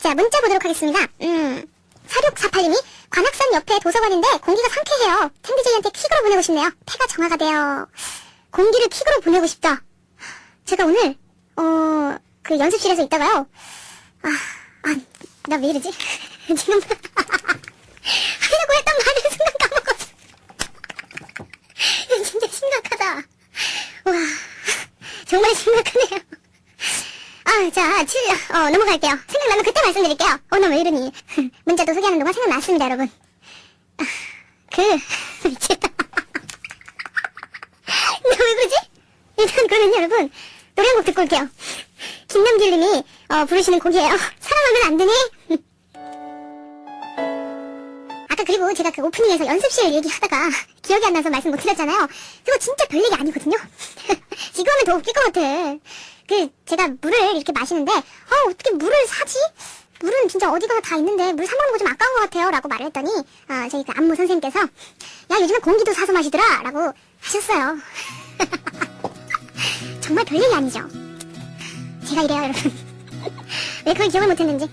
자, 문자 보도록 하겠습니다. 음, 4648님이 관악산 옆에 도서관인데 공기가 상쾌해요. 텐디제이한테 퀵으로 보내고 싶네요. 폐가 정화가 돼요. 공기를 퀵으로 보내고 싶다. 제가 오늘, 어, 그 연습실에서 있다가요. 아, 아, 나 왜 이러지? 지금, 하려고 했던 말을 순간 까먹었어. 진짜 심각하다. 와, 정말 심각하네요. 아, 자, 칠, 어, 넘어갈게요. 생각나면 그때 말씀드릴게요. 어, 나 왜 이러니. 문자도 소개하는 동안 생각났습니다, 여러분. 아, 그, 미치겠다. 나왜 그러지? 일단 그러면 여러분, 노래 한 곡 듣고 올게요. 김남길 님이, 어, 부르시는 곡이에요. 사랑하면 안 되니? 아까 그리고 제가 그 오프닝에서 연습실 얘기하다가 기억이 안 나서 말씀 못 드렸잖아요. 그거 진짜 별 얘기 아니거든요. 지금 하면 더 웃길 것 같아. 그 제가 물을 이렇게 마시는데 어 어떻게 물을 사지? 물은 진짜 어디 가나 다 있는데 물 사 먹는 거 좀 아까운 것 같아요. 라고 말을 했더니 어, 저희 그 안무 선생님께서 야 요즘에 공기도 사서 마시더라 라고 하셨어요. 정말 별 얘기 아니죠. 제가 이래요 여러분. 왜 그걸 기억을 못했는지.